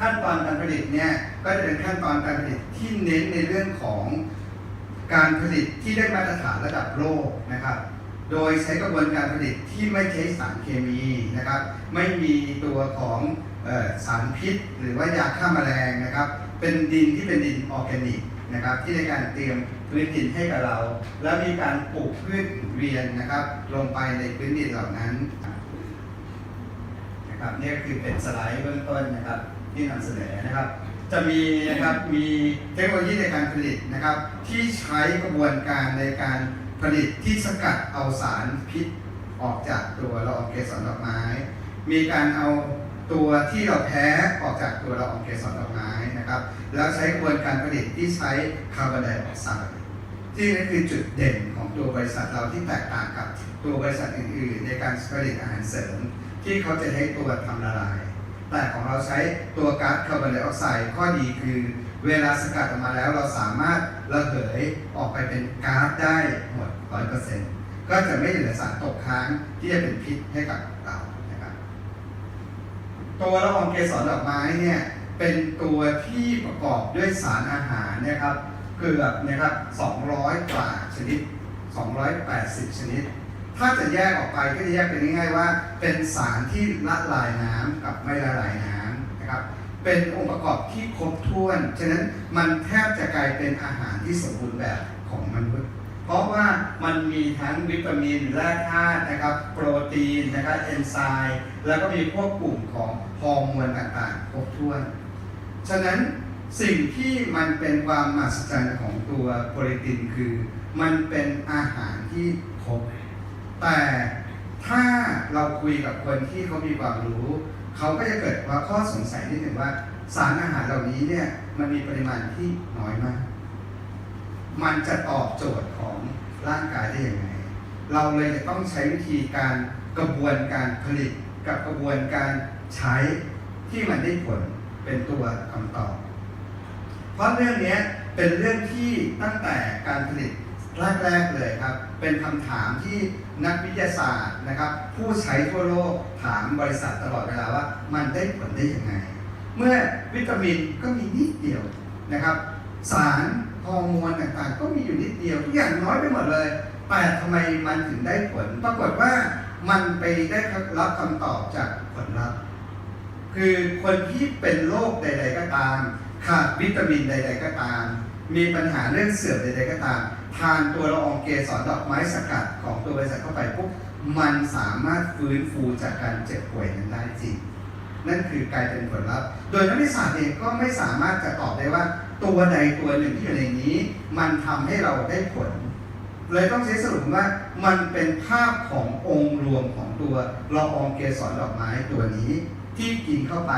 ขั้นตอนการผลิตเนี่ยก็จะเป็นขั้นตอนการผลิตที่เน้นในเรื่องของการผลิตที่ได้มาตรฐานระดับโลกนะครับ โดยใช้กระบวนการผลิตที่ไม่ใช้สารเคมีนะครับ ไม่มีตัวของออสารพิษ หรือว่ายาฆ่าแมลงนะครับ เป็นดินที่เป็นดินออร์แกนิกนะครับ ที่ในการเตรียมพื้นดินให้กับเรา แล้วมีการปลูกพืชเวียนนะครับ ลงไปในพื้นดินเหล่านั้นนะครับนี่ก็คือเป็นสไลด์เบื้องต้นนะครับ ที่นำเสนอนะครับ จะมีนะครับมีเทคโนโลยีในการผลิตนะครับ ที่ใช้กระบวนการในการผลิตที่สกัดเอาสารพิษออกจากตัวละอองเกสรดอกไม้ มีการเอาตัวที่เราแพ้ออกจากตัวละอองเกสรดอกไม้นะครับ แล้วใช้กระบวนการผลิตที่ใช้คาร์บอนไดออกไซด์ที่นั่นคือจุดเด่นของตัวบริษัทเราที่แตกต่างกับตัวบริษัทอื่นๆ ในการผลิตอาหารเสริม ที่เขาจะใช้ตัวทำละลาย แต่ของเราใช้ตัวก๊าซคาร์บอนไดออกไซด์ข้อดีคือ เวลาสกัดออกมาแล้วเราสามารถระเหยออกไปเป็นก๊าซได้หมด 100%ก็จะไม่เหลือสารตกค้างที่จะเป็นพิษให้กับเรานะครับตัวละอองเกสรดอกไม้เนี่ยเป็นตัวที่ประกอบด้วยสารอาหารนะครับเกือบนะครับ 200 กว่าชนิด 280 ชนิด ถ้าจะแยกออกไปก็จะแยกเป็นง่ายๆว่า เป็นสารที่ละลายน้ำกับไม่ละลายน้ำนะครับ เป็นองค์ประกอบที่ครบถ้วน ฉะนั้นมันแทบจะกลายเป็นอาหารที่สมบูรณ์แบบของมนุษย์เพราะว่ามันมีทั้งวิตามินแร่ธาตุนะครับ โปรตีนนะครับเอนไซม์แล้วก็มีพวกกลุ่มของฮอร์โมนต่างๆ ครบถ้วน ฉะนั้นสิ่งที่มันเป็นความมหัศจรรย์ของตัวโปรตีนคือ มันเป็นอาหารที่ครบ แต่ถ้าเราคุยกับคนที่เขามีความรู้ เขาก็จะเกิดว่าข้อสงสัยนิดหนึ่งว่าสารอาหารเหล่านี้เนี่ยมันมีปริมาณที่น้อยมาก มันจะตอบโจทย์ของร่างกายได้ยังไง เราเลยจะต้องใช้วิธีการกระบวนการผลิตกับกระบวนการใช้ที่มันได้ผลเป็นตัวคำตอบ เพราะเรื่องนี้เป็นเรื่องที่ตั้งแต่การผลิต แรกๆเลยครับ เป็นคำถามที่นักวิทยาศาสตร์นะครับ ผู้ใช้ทั่วโลกถามบริษัทตลอดเวลาว่า มันได้ผลได้ยังไง เมื่อวิตามินก็มีนิดเดียวนะครับ สารฮอร์โมนต่างๆ ก็มีอยู่นิดเดียวทุกอย่างน้อยไปหมดเลย แต่ทำไมมันถึงได้ผล ปรากฏว่ามันไปได้รับคำตอบจากผลลัพธ์คือคนที่เป็นโรคใด ๆ ก็ตาม ขาดวิตามินใด ๆ ก็ตาม มีปัญหาเรื่องเสื่อมใด ๆ ก็ตาม ทานตัวละอองเกสรดอกไม้สกัดของตัวบริษัทเข้าไปปุ๊บมันสามารถฟื้นฟูจากการเจ็บป่วยนั้นได้จริง นั่นคือกลายเป็นผลลัพธ์ โดยนักวิทยาศาสตร์เองก็ไม่สามารถจะตอบได้ว่า ตัวใดตัวหนึ่งที่อยู่ในนี้ มันทำให้เราได้ผล เลยต้องใช้สรุปว่ามันเป็นภาพขององค์รวมของตัวละอองเกสรดอกไม้ตัวนี้ที่กินเข้าไป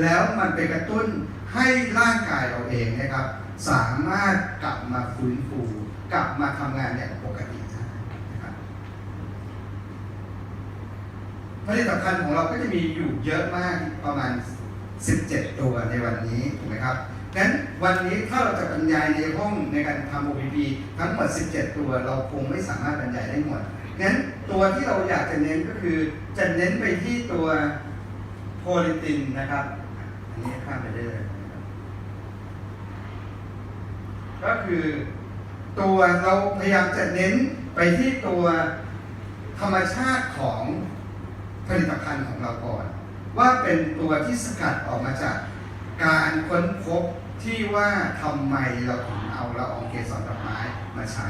แล้วมันไปกระตุ้นให้ร่างกายเราเองนะครับ สามารถกลับมาฟื้นฟู กลับมาทำงานอย่างปกตินะครับผลิตภัณฑ์ของเราก็จะมีอยู่เยอะมากประมาณ 17 ตัวในวันนี้ถูกไหมครับงั้นวันนี้ถ้าเราจะบรรยายในห้องในการทำ OPP ทั้งหมด 17 ตัวเราคงไม่สามารถบรรยายได้หมดงั้นตัวที่เราอยากจะเน้นก็คือจะเน้นไปที่ตัวโพลิตินนะครับ อันนี้ข้ามไปได้เลยก็คือ ตัวเราพยายามจะเน้นไปที่ตัวธรรมชาติของผลิตภัณฑ์ของเราก่อน ว่าเป็นตัวที่สกัดออกมาจากการค้นพบที่ว่าทำไมเราถึงเอาละอองเกสรดอกไม้มาใช้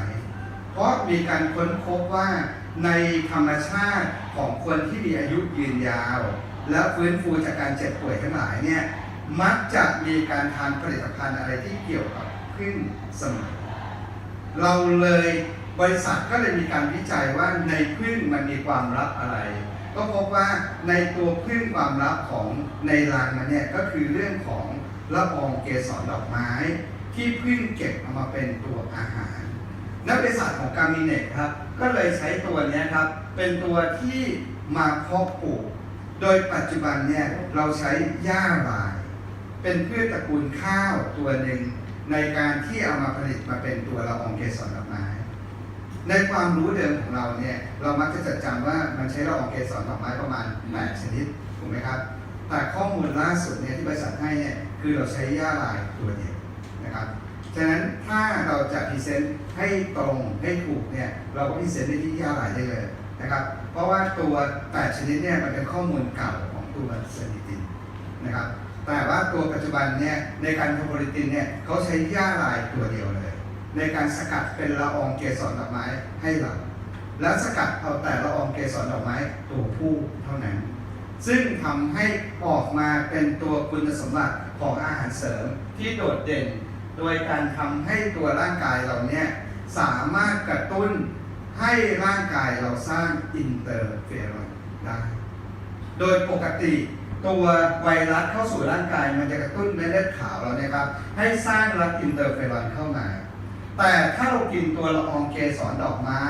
เพราะมีการค้นพบว่าในธรรมชาติของคนที่มีอายุยืนยาว และฟื้นฟูจากการเจ็บป่วยทั้งหลายเนี่ยมักจะมีการทานผลิตภัณฑ์อะไรที่เกี่ยวกับพึ่งเสมอ เราเลยบริษัทก็เลยมีการวิจัยว่าในพึ่งมันมีความลับอะไร ก็พบว่าในตัวพึ่งความลับของในรังมันเนี่ยก็คือเรื่องของละอองเกสรดอกไม้ ที่พึ่งเก็บเอามาเป็นตัวอาหาร นักวิทยาศาสตร์ของกามิเนตครับ ก็เลยใช้ตัวนี้ครับ เป็นตัวที่มาเพาะปลูก โดยปัจจุบันเนี่ยเราใช้หญ้าลาย เป็นพืชตระกูลข้าวตัวหนึ่ง ในการที่เอามาผลิตมาเป็นตัวละอองเกสรดอกไม้ ในความรู้เดิมของเราเนี่ยเรามักจะจดจำว่ามันใช้ละอองเกสรดอกไม้ประมาณ8ชนิดถูกไหมครับ แต่ข้อมูลล่าสุดเนี่ยที่บริษัทให้เนี่ยคือเราใช้ย่าลายตัวเดียวนะครับฉะนั้นถ้าเราจะพรีเซนต์ให้ตรงให้ถูกเนี่ยเราก็พรีเซนต์ได้ที่ย่าลายได้เลยนะครับ เพราะว่าตัว 8 ชนิดเนี่ยมันเป็นข้อมูลเก่าของตัวเซนิตินนะครับ แต่ว่าตัวปัจจุบันเนี่ยในการทำโพลิตินเนี่ยเขาใช้ย่าลายตัวเดียวเลย ในการสกัดเป็นละอองเกสรดอกไม้ให้เราแล้วสกัดเอาแต่ละอองเกสรดอกไม้ตัวผู้เท่านั้น ซึ่งทำให้ออกมาเป็นตัวคุณสมบัติของอาหารเสริมที่โดดเด่น โดยการทำให้ตัวร่างกายเราเนี่ยสามารถกระตุ้นให้ร่างกายเราสร้างอินเตอร์เฟอรอนได้ โดยปกติ ตัวไวรัสเข้าสู่ร่างกายมันจะกระตุ้นเม็ดเลือดขาวเราเนี่ยครับ ให้สร้างรับอินเตอร์เฟรอนเข้ามา แต่ถ้าเรากินตัวละอองเกสรดอกไม้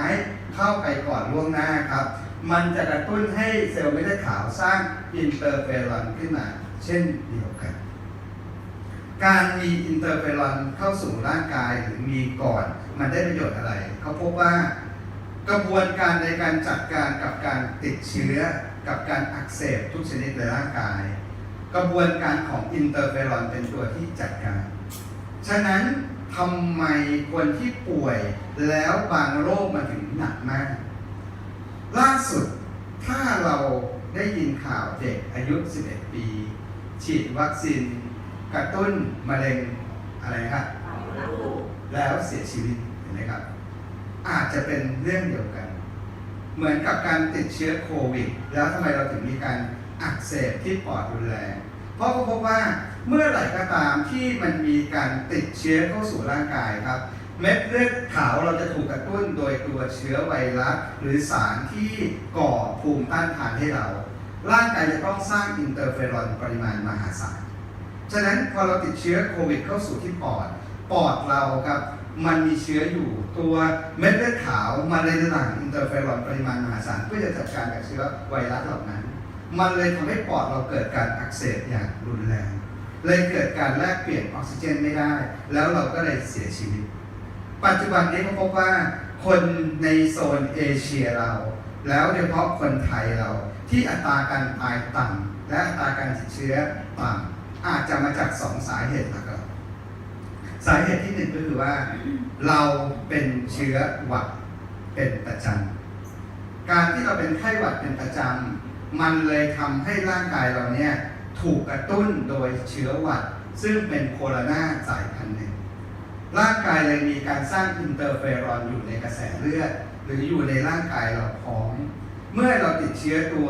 เข้าไปก่อนล่วงหน้าครับ มันจะกระตุ้นให้เซลล์เม็ดเลือดขาวสร้างอินเตอร์เฟรอนขึ้นมา เช่นเดียวกัน การมีอินเตอร์เฟรอนเข้าสู่ร่างกายหรือมีก่อน มันได้ประโยชน์อะไรเขาพบว่ากระบวนการในการจัดการกับการติดเชื้อ กับการอักเสบทุกชนิดในร่างกาย กระบวนการของอินเตอร์เฟรอนเป็นตัวที่จัดการ ฉะนั้นทำไมคนที่ป่วยแล้วบางโรคมันถึงหนักมาก ล่าสุดถ้าเราได้ยินข่าวเด็กอายุ 11 ปี ฉีดวัคซีนกระตุ้นมะเร็งอะไรครับแล้วเสียชีวิตเห็นไหมครับ อาจจะเป็นเรื่องเดียวกัน เหมือนกับการติดเชื้อโควิด แล้วทำไมเราถึงมีการอักเสบที่ปอดรุนแรง เพราะเขาพบว่าเมื่อไหร่ก็ตามที่มันมีการติดเชื้อเข้าสู่ร่างกายครับ เม็ดเลือดขาวเราจะถูกกระตุ้นโดยตัวเชื้อไวรัสหรือสารที่ก่อภูมิต้านทานให้เรา ร่างกายจะต้องสร้างอินเตอร์เฟรอนปริมาณมหาศาล ฉะนั้นพอเราติดเชื้อโควิดเข้าสู่ที่ปอด ปอดเราครับ มันมีเชื้ออยู่ตัวเม็ดเลือดขาวมันเลยหลั่งอินเตอร์เฟอรอนปริมาณมหาศาลเพื่อจะจัดการกับเชื้อไวรัสเหล่านั้น มันเลยทำให้ปอดเราเกิดการอักเสบอย่างรุนแรง เลยเกิดการแลกเปลี่ยนออกซิเจนไม่ได้ แล้วเราก็เลยเสียชีวิต ปัจจุบันนี้เขาพบว่าคนในโซนเอเชียเรา แล้วโดยเฉพาะคนไทยเราที่อัตราการตายต่ำและอัตราการติดเชื้อต่ำอาจจะมาจากสองสาเหตุหลัก สาเหตุที่หนึ่งก็คือว่า เราเป็นเชื้อหวัดเป็นประจำการที่เราเป็นไข้หวัดเป็นประจำมันเลยทำให้ร่างกายเราเนี่ยถูกกระตุ้นโดยเชื้อหวัด ซึ่งเป็นโคโรนาสายพันธุ์หนึ่งร่างกายเลยมีการสร้างอินเตอร์เฟรอนอยู่ในกระแสเลือด หรืออยู่ในร่างกายเราพร้อม เมื่อเราติดเชื้อตัว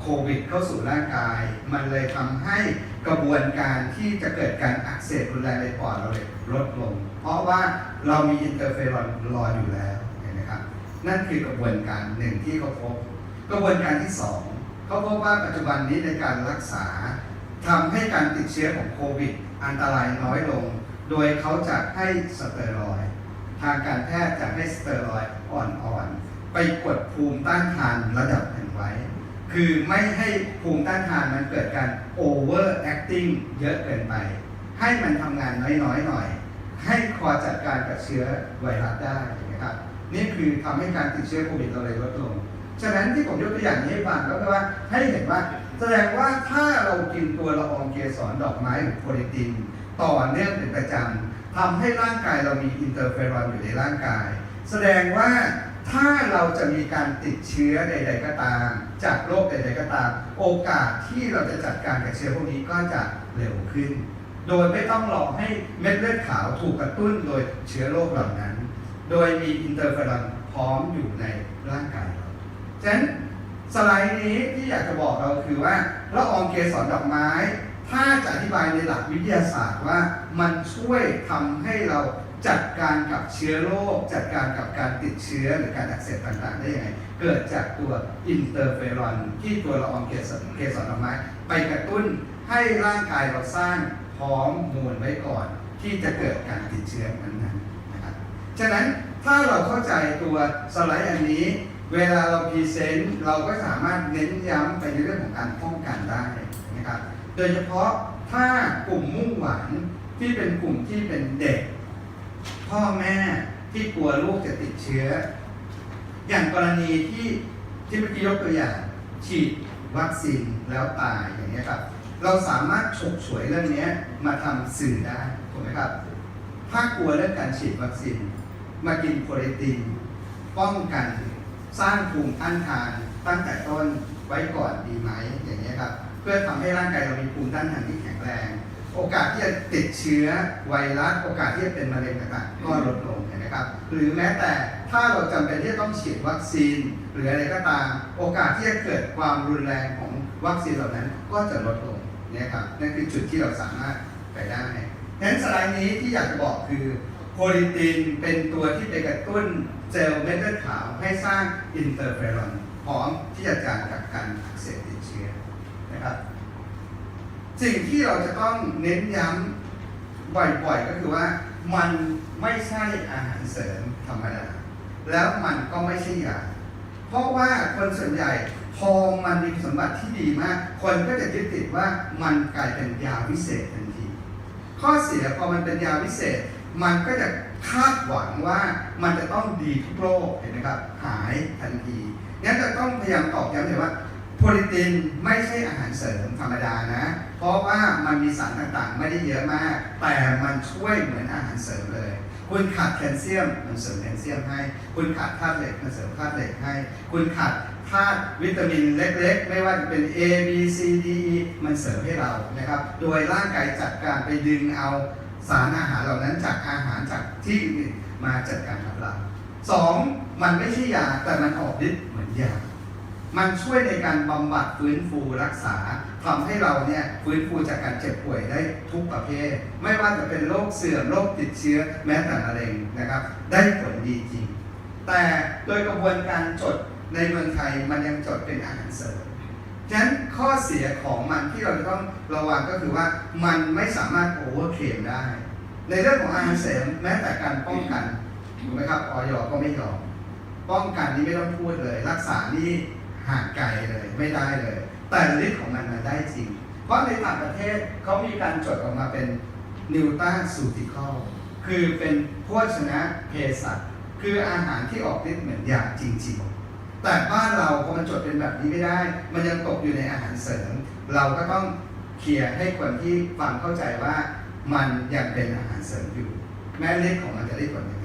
โควิดเข้าสู่ร่างกาย มันเลยทำให้กระบวนการที่จะเกิดการอักเสบรุนแรงในปอดเราเลยลดลง เพราะว่าเรามีอินเตอร์เฟอรอนรออยู่แล้วเห็นไหมครับ นั่นคือกระบวนการหนึ่งที่เขาพบ กระบวนการที่สองเขาพบว่าปัจจุบันนี้ในการรักษาทำให้การติดเชื้อของโควิด อันตรายน้อยลง โดยเขาจะให้สเตียรอยทางการแพทย์จะให้สเตียรอยอ่อนๆไปกดภูมิต้านทานระดับหนึ่งไว้ คือไม่ให้ภูมิต้านทานมันเกิดการ over acting เยอะเกินไป ให้มันทำงานน้อยๆหน่อย ให้คอจัดการกับเชื้อไวรัสได้นะครับ นี่คือทำให้การติดเชื้อโควิดเราเลยลดลง ฉะนั้นที่ผมยกตัวอย่างนี้ให้ฟังก็คือว่าให้เห็นว่า แสดงว่าถ้าเรากินตัวละอองเกสรดอกไม้หรือโพลิตินต่อเนื่องเป็นประจำทำให้ร่างกายเรามีอินเตอร์เฟรอนอยู่ในร่างกาย แสดงว่า ถ้าเราจะมีการติดเชื้อใด ๆ ก็ตาม จากโรคใด ๆ ก็ตาม โอกาสที่เราจะจัดการกับเชื้อพวกนี้ก็จะเร็วขึ้น โดยไม่ต้องรอให้เม็ดเลือดขาวถูกกระตุ้นโดยเชื้อโรคเหล่านั้น โดยมีอินเตอร์เฟรอนพร้อมอยู่ในร่างกายเราฉะนั้นสไลด์นี้ที่อยากจะบอกเราคือว่าละอองเกสรดอกไม้ ถ้าจะอธิบายในหลักวิทยาศาสตร์ว่ามันช่วยทำให้เรา จัดการกับเชื้อโรค จัดการกับการติดเชื้อหรือการอักเสบต่างๆ ได้ยังไง เกิดจากตัวอินเตอร์เฟอรอนที่ตัวละอองเกสรเกสรดอกไม้ไปกระตุ้นให้ร่างกายเราสร้างพร้อมมูลไว้ก่อน ที่จะเกิดการติดเชื้อนั้นๆนะครับฉะนั้นถ้าเราเข้าใจตัวสไลด์อันนี้ เวลาเราพรีเซนต์เราก็สามารถเน้นย้ำไปในเรื่องของการป้องกันได้นะครับ โดยเฉพาะถ้ากลุ่มมุ่งหวังที่เป็นกลุ่มที่เป็นเด็ก พ่อแม่ที่กลัวลูกจะติดเชื้อ อย่างกรณีที่ที่เมื่อกี้ยกตัวอย่าง ฉีดวัคซีนแล้วตายอย่างนี้ยครับเราสามารถฉกฉวยเรื่องนี้มาทำสื่อได้ถูกไหมครับ ถ้ากลัวเรื่องการฉีดวัคซีน มากินโคเรตินป้องกัน สร้างภูมิต้านทานตั้งแต่ต้นไว้ก่อนดีไหมอย่างนี้ยครับ เพื่อทำให้ร่างกายเรามีภูมิต้านทานที่แข็งแรง โอกาสที่จะติดเชื้อไวรัส โอกาสที่จะเป็นมะเร็งต่างๆก็ลดลงเห็นไหมครับ หรือแม้แต่ถ้าเราจำเป็นที่จะต้องฉีดวัคซีน หรืออะไรก็ตาม โอกาสที่จะเกิดความรุนแรงของวัคซีนเหล่านั้นก็จะลดลงนี่ครับนั่นคือจุดที่เราสามารถไปได้ฉะนั้นสไลด์นี้ที่อยากจะบอกคือโพลิตินเป็นตัวที่ไปกระตุ้นเซลล์เม็ดเลือดขาวให้สร้างอินเตอร์เฟอรอนพร้อมที่จะจัดการกับการอักเสบติดเชื้อนะครับ สิ่งที่เราจะต้องเน้นย้ำบ่อยๆ ก็คือว่ามันไม่ใช่อาหารเสริมธรรมดา แล้วมันก็ไม่ใช่ยาเพราะว่าคนส่วนใหญ่พอมันมีสมบัติที่ดีมาก คนก็จะยึดติดว่ามันกลายเป็นยาวิเศษทันที ข้อเสียพอมันเป็นยาวิเศษ มันก็จะคาดหวังว่ามันจะต้องดีทุกโรคเห็นไหมครับหายทันทีงั้นจะต้องพยายามตอกย้ำเลยว่า โพลิตินไม่ใช่อาหารเสริมธรรมดานะ เพราะว่ามันมีสารต่างๆ ไม่ได้เยอะมาก แต่มันช่วยเหมือนอาหารเสริมเลย คุณขาดแคลเซียมมันเสริมแคลเซียมให้ คุณขาดธาตุเหล็กมันเสริมธาตุเหล็กให้ คุณขาดธาตุวิตามินเล็กๆ ไม่ว่าจะเป็น A B C D E มันเสริมให้เรานะครับ โดยร่างกายจัดการไปดึงเอาสารอาหารเหล่านั้นจากอาหารจากที่อื่นมาจัดการกับเราสองมันไม่ใช่ยาแต่มันออกฤทธิ์เหมือนยา มันช่วยในการบำบัดฟื้นฟูรักษาทำให้เราเนี่ยฟื้นฟูจากการเจ็บป่วยได้ทุกประเภท ไม่ว่าจะเป็นโรคเสื่อมโรคติดเชื้อแม้แต่มะเร็งนะครับ ได้ผลดีจริง แต่โดยกระบวนการจดในเมืองไทยมันยังจดเป็นอาหารเสริมฉะนั้นข้อเสียของมันที่เราจะต้องระวังก็คือว่ามันไม่สามารถโอเวอร์เคลมได้ ในเรื่องของอาหารเสริมแม้แต่การป้องกันถูกไหมครับออยก็ไม่ยอมป้องกันนี่ไม่ต้องพูดเลย รักษานี่ ห่างไกลเลยไม่ได้เลย แต่ฤทธิ์ของมันมันได้จริง เพราะในต่างประเทศเขามีการจดออกมาเป็นนิวตาสูติคอลคือเป็นโภชนะเภสัชคืออาหารที่ออกฤทธิ์เหมือนยาจริงๆ แต่บ้านเราพอมันจดเป็นแบบนี้ไม่ได้ มันยังตกอยู่ในอาหารเสริม เราก็ต้องเคลียร์ให้คนที่ฟังเข้าใจว่ามันยังเป็นอาหารเสริมอยู่ แม้ฤทธิ์ของมันจะได้ผลยัง